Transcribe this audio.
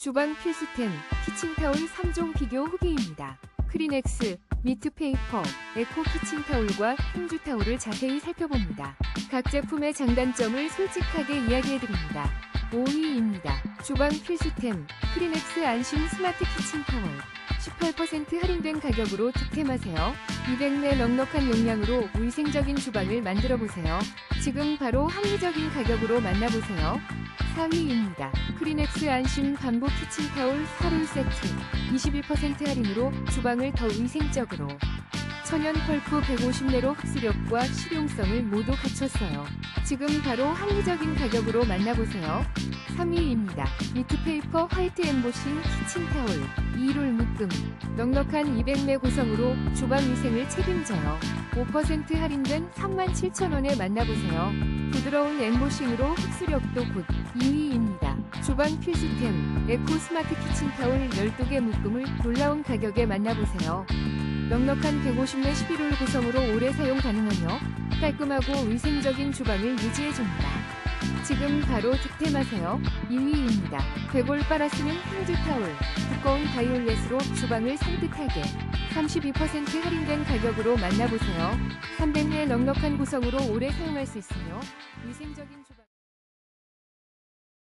주방 필수템 키친타올 3종 비교 후기입니다. 크리넥스, 미트페이퍼, 에코 키친타올과 행주타올을 자세히 살펴봅니다. 각 제품의 장단점을 솔직하게 이야기해드립니다. 5위입니다. 주방 필수템 크리넥스 안심 스마트 키친타올 18% 할인된 가격으로 득템하세요. 200내 넉넉한 용량으로 위생적인 주방을 만들어보세요. 지금 바로 합리적인 가격으로 만나보세요. 4위입니다. 크리넥스 안심 반복 키친타올 4롤 세트 21% 할인으로 주방을 더 위생적으로 천연 펄프 150내로 흡수력과 실용성을 모두 갖췄어요. 지금 바로 합리적인 가격으로 만나보세요. 3위입니다. 미트페이퍼 화이트 엠보싱 키친타올 2롤 묶음 넉넉한 200매 구성으로 주방 위생을 책임져요. 5% 할인된 37,000원에 만나보세요. 부드러운 엠보싱으로 흡수력도 굿 2위입니다. 주방 필수템 에코 스마트 키친타올 12개 묶음을 놀라운 가격에 만나보세요. 넉넉한 150내 11홀 구성으로 오래 사용 가능하며 깔끔하고 위생적인 주방을 유지해줍니다. 지금 바로 득템하세요. 2위입니다. 100올 빨아 쓰는 행주타올 두꺼운 바이올렛으로 주방을 산뜻하게 32% 할인된 가격으로 만나보세요. 300내 넉넉한 구성으로 오래 사용할 수 있으며 위생적인 주방